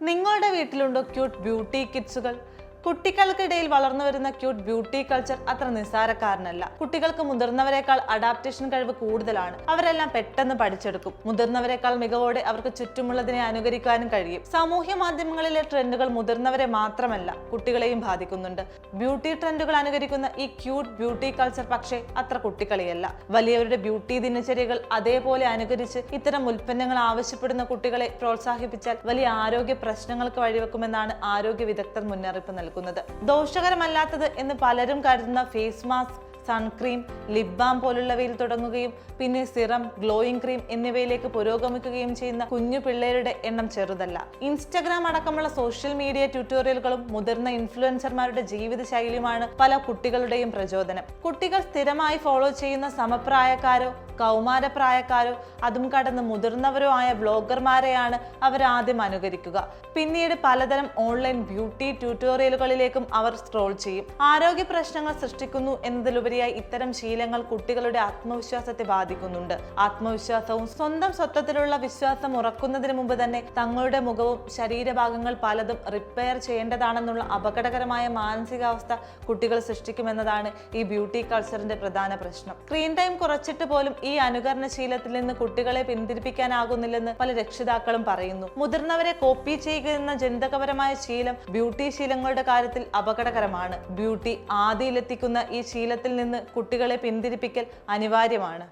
നിങ്ങളുടെ വീട്ടിലുണ്ടോ cute beauty കിഡ്സുകൾ കുട്ടികൾക്കിടയിൽ വളർന്നു വരുന്ന ക്യൂട്ട് ബ്യൂട്ടി കൾച്ചർ അത്ര നിസ്സാരക്കാരനല്ല. കുട്ടികൾക്ക് മുതിർന്നവരെക്കാൾ അഡാപ്റ്റേഷൻ കഴിവ് കൂടുതലാണ്. അവരെല്ലാം പെട്ടെന്ന് പഠിച്ചെടുക്കും. മുതിർന്നവരെക്കാൾ മികവോടെ അവർക്ക് ചുറ്റുമുള്ളതിനെ അനുകരിക്കാനും കഴിയും. സാമൂഹ്യ മാധ്യമങ്ങളിലെ ട്രെൻഡുകൾ മുതിർന്നവരെ മാത്രമല്ല കുട്ടികളെയും ബാധിക്കുന്നുണ്ട്. ബ്യൂട്ടി ട്രെൻഡുകൾ അനുകരിക്കുന്ന ഈ ക്യൂട്ട് ബ്യൂട്ടി കൾച്ചർ പക്ഷേ അത്ര കുട്ടികളിയല്ല. വലിയവരുടെ ബ്യൂട്ടി ദിനചര്യകൾ അതേപോലെ അനുകരിച്ച് ഇത്തരം ഉൽപ്പന്നങ്ങൾ ആവശ്യപ്പെടുന്ന കുട്ടികളെ പ്രോത്സാഹിപ്പിച്ചാൽ വലിയ ആരോഗ്യ പ്രശ്നങ്ങൾക്ക് വഴിവെക്കുമെന്നാണ് ആരോഗ്യ വിദഗ്ധർ മുന്നറിയിപ്പ് നൽകുന്നത് ദോഷകരമല്ലാത്തത് എന്ന് പലരും കരുതുന്ന face mask suncream lip balm പോലുള്ളവയിൽ തുടങ്ങുകയും പിന്നെ സിറം ഗ്ലോയിങ് ക്രീം എന്നിവയിലേക്ക് പുരോഗമിക്കുകയും ചെയ്യുന്ന കുഞ്ഞു പിള്ളേരുടെ എണ്ണം ചെറുതല്ല. ഇൻസ്റ്റഗ്രാം അടക്കമുള്ള സോഷ്യൽ മീഡിയ ട്യൂട്ടോറിയലുകളും മുതിർന്ന ഇൻഫ്ലുവൻസർമാരുടെ ജീവിത ശൈലിയുമാണ് പല കുട്ടികളുടെയും പ്രചോദനം. കുട്ടികൾ സ്ഥിരമായി ഫോളോ ചെയ്യുന്ന സമപ്രായക്കാരോ കൗമാരപ്രായക്കാരോ അതും കടന്ന് മുതിർന്നവരോ ആയ ബ്ലോഗർമാരെയാണ് അവർ ആദ്യം അനുകരിക്കുക. പിന്നീട് പലതരം ഓൺലൈൻ ബ്യൂട്ടി ട്യൂട്ടോറിയലുകളിലേക്കും അവർ സ്ക്രോൾ ചെയ്യും. ആരോഗ്യ പ്രശ്നങ്ങൾ സൃഷ്ടിക്കുന്നു എന്നതിലുപരിയായി ഇത്തരം ശീലങ്ങൾ കുട്ടികളുടെ ആത്മവിശ്വാസത്തെ ബാധിക്കുന്നുണ്ട്. ആത്മവിശ്വാസവും സ്വന്തം സ്വത്വത്തിലുള്ള വിശ്വാസം ഉറക്കുന്നതിന് മുമ്പ് തന്നെ തങ്ങളുടെ മുഖവും ശരീരഭാഗങ്ങൾ പലതും റിപ്പയർ ചെയ്യേണ്ടതാണെന്നുള്ള അപകടകരമായ മാനസികാവസ്ഥ കുട്ടികൾ സൃഷ്ടിക്കുമെന്നതാണ് ഈ ബ്യൂട്ടി കൾച്ചറിന്റെ പ്രധാന പ്രശ്നം. സ്ക്രീൻ ടൈം കുറച്ചിട്ട് പോലും അനുകരണ ശീലത്തിൽ നിന്ന് കുട്ടികളെ പിന്തിരിപ്പിക്കാനാകുന്നില്ലെന്ന് പല രക്ഷിതാക്കളും പറയുന്നു. മുതിർന്നവരെ കോപ്പി ചെയ്യുക എന്ന ജനിതകപരമായ ശീലം ബ്യൂട്ടി ശീലങ്ങളുടെ കാര്യത്തിൽ അപകടകരമാണ്. ബ്യൂട്ടി ആദിയിലെത്തിക്കുന്ന ഈ ശീലത്തിൽ നിന്ന് കുട്ടികളെ പിന്തിരിപ്പിക്കൽ അനിവാര്യമാണ്.